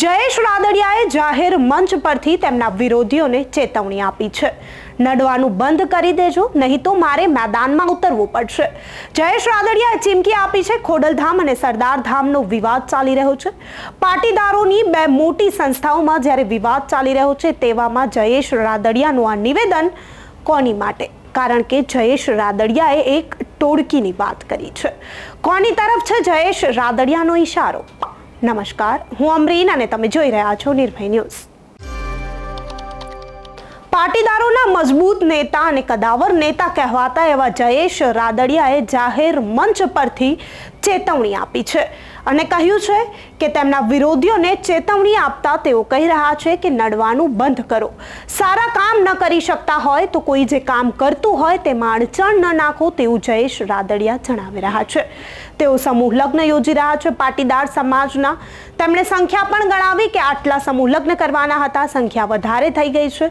જયેશ રાદડિયાએ જાહેર મંચ પરથી તેમના વિરોધીઓને ચેતવણી આપી છે. નડવાનું બંધ કરી દેજો, નહીં તો મારે મેદાનમાં ઉતરવું પડશે. જયેશ રાદડિયાએ ચીમકી આપી છે, ખોડલધામ અને સરદારધામનો વિવાદ ચાલી રહ્યો છે. પાટીદારોની બે મોટી સંસ્થાઓમાં જ્યારે વિવાદ ચાલી રહ્યો છે, તેવામાં જયેશ રાદડિયાનું આ નિવેદન કોની માટે? કારણ કે જયેશ રાદડિયાએ એક ટોળકીની વાત કરી છે. કોની તરફ છે જયેશ રાદડિયાનો ઈશારો? નમસ્કાર, હું અમરીન અને તમે જોઈ રહ્યા છો નિર્ભય ન્યૂઝ. પાટીદારોના મજબૂત નેતા અને કદાવર નેતા કહેવાતા એવા જયેશ રાદડિયાએ જાહેર મંચ પરથી ચેતવણી આપી છે અને કહ્યું છે કે તેમના વિરોધીઓને ચેતવણી આપતા તેઓ કહી રહ્યા છે કે નડવાનું બંધ કરો. સારા કામ ન કરી શકતા હોય તો કોઈ જે કામ કરતું હોય તેમાં અડચણ ન નાખો તેવું જયેશ રાદડિયા જણાવી રહ્યા છે. તેઓ સમૂહ લગ્ન યોજી રહ્યા છે. પાટીદાર સમાજના તેમણે સંખ્યા પણ ગણાવી કે આટલા સમૂહ લગ્ન કરવાના હતા. સંખ્યા વધારે થઈ ગઈ છે.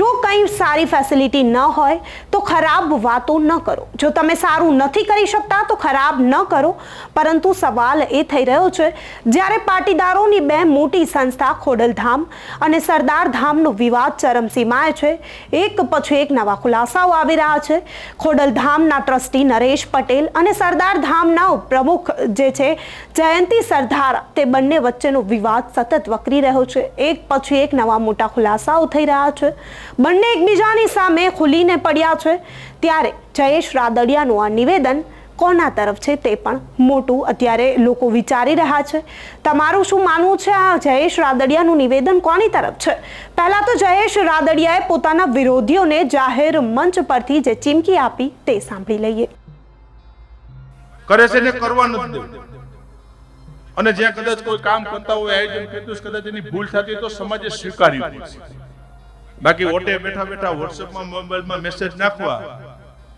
જો કંઈ સારી ફેસિલિટી ન હોય તો ખરાબ વાતો ન કરો. જો તમે સારું નથી કરી શકતા તો ખરાબ ન કરો. પરંતુ સવાલ એ થઈ રહ્યો છે, જ્યારે પાટીદારોની બે મોટી સંસ્થા ખોડલધામ અને સરદાર ધામનો વિવાદ ચરમસીમાએ છે, એક પછી એક નવા ખુલાસાઓ આવી રહ્યા છે. ખોડલધામના ટ્રસ્ટી નરેશ પટેલ અને સરદાર ધામના પ્રમુખ જે છે, જયંતિ સરદાર તે બંને વચ્ચેનો વિવાદ સતત વકરી રહ્યો છે. એક પછી એક નવા મોટા ખુલાસાઓ થઈ રહ્યા છે. બંને એકબીજાની સામે ખુલીને પડ્યા છે. ત્યારે જયેશ રાદડિયાનું આ નિવેદન કોના તરફ છે તે પણ મોટું અત્યારે લોકો વિચારી રહ્યા છે. તમારું શું માનવું છે આ જયેશ રાદડિયાનું નિવેદન કોની તરફ છે? પહેલાં તો જયેશ રાદડિયાએ પોતાના વિરોધીઓને જાહેર મંચ પરથી જે ચીમકી આપી તે સાંભળી લઈએ. કરે છે ને કરવા નથી અને જ્યાં કદાચ કોઈ કામ કરતા હોય, આયોજન કરતું કદાચ એની ભૂલ થતી તો સમાજે સ્વીકારી બાકી ઓટે બેઠા બેઠા વોટ્સએપમાં મોબાઈલમાં મેસેજ નાખવા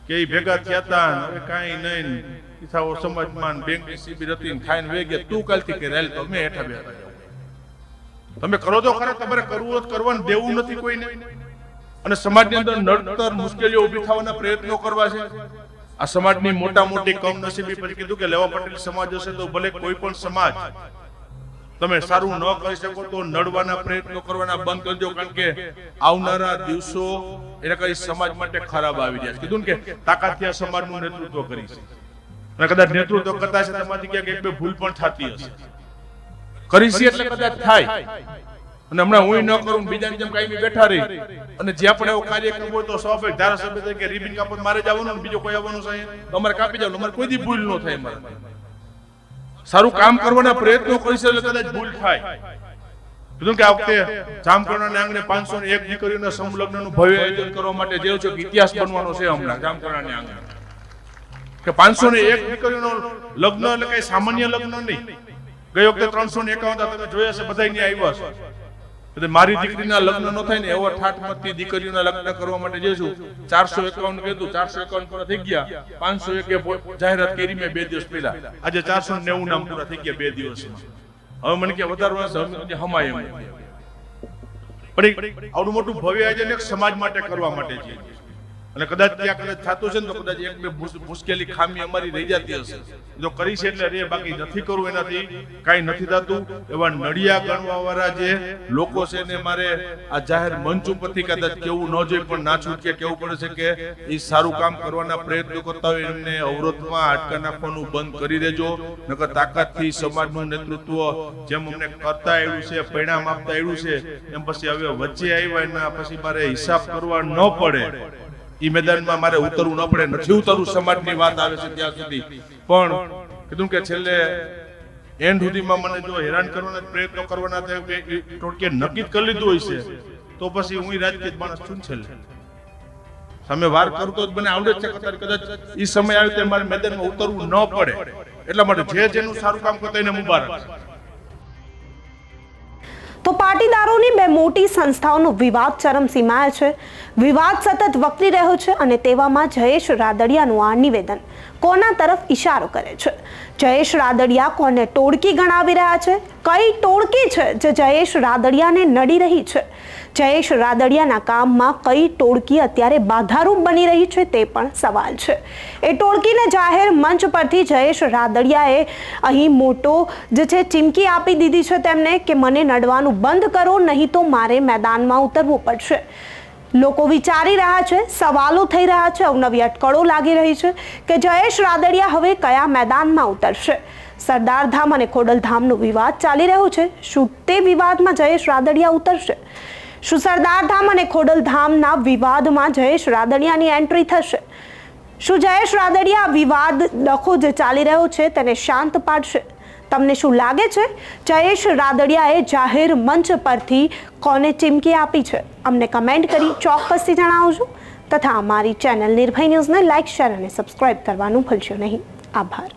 કે એ ભેગા થયા હતા હવે કાંઈ નહીં. ઈથાઓ સમાજમાં બેંકની શિબિર હતી ખાઈને વહી ગયા. તું કાલથી કે રેલ તો અમે હેઠા બેઠા તમે કરો તો ખરા, તમારે કરવું જ કરવાનું દેવું નથી કોઈને. અને સમાજની અંદર નડતર મુશ્કેલીઓ ઊભી થવાના પ્રયત્નો કરવા છે. આ સમાજની મોટા મોટી કમનસીબી પછી કીધું કે લેવા પટેલ સમાજ હશે તો ભલે કોઈ પણ સમાજ તમે સારું ન કરી શકો તો નડવાના પ્રયત્નો કરવાના બંધ કરજો કારણ કે આવનારા દિવસો એટલે કઈ સમાજ માટે ખરાબ આવી રહ્યા કીધું ને કે તાકાતથી આ સમાજનું નેતૃત્વ કરી અને કદાચ નેતૃત્વ કરતા છે તમારી ક્યાંક એક બે ભૂલ પણ થતી હશે. કરી છે એટલે કદાચ થાય. અને હમણાં હું ન કરું, બીજાની જેમ કાંઈ બેઠા રહી. અને જ્યાં પણ એવો કાર્યક્રમ હોય તો સ્વાભાવિક ધારાસભ્ય તરીકે રિબિન કાપત મારે જ ને બીજો કોઈ આવવાનું છે અમારે કાપી જવાનું, અમારે કોઈ દી ભૂલ ન થાય અમારે. સારું કામ કરવાના પ્રયત્નો કરી એટલે કદાચ ભૂલ થાય. કીધું કે આ વખતે જામકરણાના આંગણે પાંચસો ને એક દીકરીઓના સમલગ્નનું ભવ્ય આયોજન કરવા માટે જે છે ઇતિહાસ બનવાનો છે હમણાં જામકરણાની આંગણે કે પાંચસો ને એક દીકરીનો લગ્ન એટલે કઈ સામાન્ય લગ્ન નહીં. ગઈ વખતે ત્રણસો ને એકાવન તમે જોયા છે બધા આવ્યા છે એટલે મારી દીકરીના લગ્ન ન થાય ને એવો ઠાઠમતથી દીકરીઓના લગ્ન કરવા માટે જે છું ચારસો એકાવન કીધું ચારસો એકાવન પૂરા થઈ ગયા. પાંચસો એક જાહેરાત કરી મેં બે દિવસ પહેલા. આજે ચારસો નેવું નામ પૂરા થઈ ગયા બે દિવસમાં. હવે મને કે વધારવા હમાય એમ. પણ આવડું મોટું ભવ્ય આયોજન એક સમાજ માટે કરવા માટે છે. અને કદાચ ત્યાં કદાચ થતું છે ને તો કદાચ એક બે મુશ્કેલી ખામી અમારી રહી જતી હશે. જો કરી છે એટલે રે, બાકી નથી કરવું એનાથી કાંઈ નથી થતું. એવા નડિયા ગણવા વાળા જે લોકો છે ને મારે આ જાહેર મંચ ઉપરથી કદાચ કેવું ન જોઈએ, પણ ના છૂટકે કેવું પડે છે કે એ સારું કામ કરવાના પ્રયત્નો કરતા હોય એમને અવરોધમાં હાડકા નાખવાનું બંધ કરી દેજો. નકર તાકાતથી સમાજનું નેતૃત્વ જેમ અમને કરતા આવ્યું છે, પરિણામ આપતા આવ્યું છે, એમ પછી હવે વચ્ચે આવ્યા એના પછી મારે હિસાબ કરવા ન પડે. ઈ મેદાનમાં મારે ઉતરવું ન પડે, નથી ઉતરવું, સમાજની વાત આવે છે ત્યાં સુધી. પણ કીધું કે છેલ્લે એન્ડ સુધીમાં મને જો હેરાન કરવાના પ્રયત્નો કરવાના ટોટકે નક્કી કરી લીધું હોય છે, તો પછી હું રાજકીય માણસ છું છેલ્લે. સામે વાર કરતો જ મને આવડે છે કદાચ એ સમય આવે ત્યારે મારે મેદાનમાં ઉતરવું ન પડે. એટલા માટે જે જેનું સારું કામ કરતા એને મુબારક. તો પાટીદારોની બે મોટી સંસ્થાઓનો વિવાદ ચરમસીમાએ છે. વિવાદ સતત વકરી રહ્યો છે અને તેવામાં જયેશ રાદડિયાનું આ નિવેદન કોના તરફ ઈશારો કરે છે? જયેશ રાદડિયા કોને ટોળકી ગણાવી રહ્યા છે? કઈ ટોળકી છે જે જયેશ રાદડિયાને નડી રહી છે? જયેશ રાદડિયાના કામમાં કઈ ટોળકી અત્યારે બાધારૂપ બની રહી છે તે પણ સવાલ છે. એ ટોળકીને જાહેર મંચ પરથી જયેશ રાદડિયાએ અહીં મોટો જે છે ચીમકી આપી દીધી છે તેમને કે મને નડવાનું બંધ કરો, નહીં તો મારે મેદાનમાં ઉતરવું પડશે. લોકો વિચારી રહ્યા છે, સવાલો થઈ રહ્યા છે, અવનવી અટકળો લાગી રહી છે કે જયેશ રાદડિયા હવે કયા મેદાનમાં ઉતરશે. સરદારધામ અને ખોડલધામનો વિવાદ ચાલી રહ્યો છે. શું તે વિવાદમાં જયેશ રાદડિયા ઉતરશે? શું સરદારધામ અને ખોડલધામના વિવાદમાં જયેશ રાદડિયાની એન્ટ્રી થશે. શું જયેશ રાદડિયા વિવાદ લખો જે ચાલી રહ્યો છે તેને શાંત પાડશે? તમને શું લાગે છે? જયેશ રાદડિયાએ જાહેર મંચ પરથી કોને ચીમકી આપી છે? અમને કમેન્ટ કરી ચોક્કસથી જણાવજો. તથા અમારી ચેનલ નિર્ભય ન્યૂઝને લાઇક શેર અને સબસ્ક્રાઇબ કરવાનું ભૂલશો નહીં. આભાર.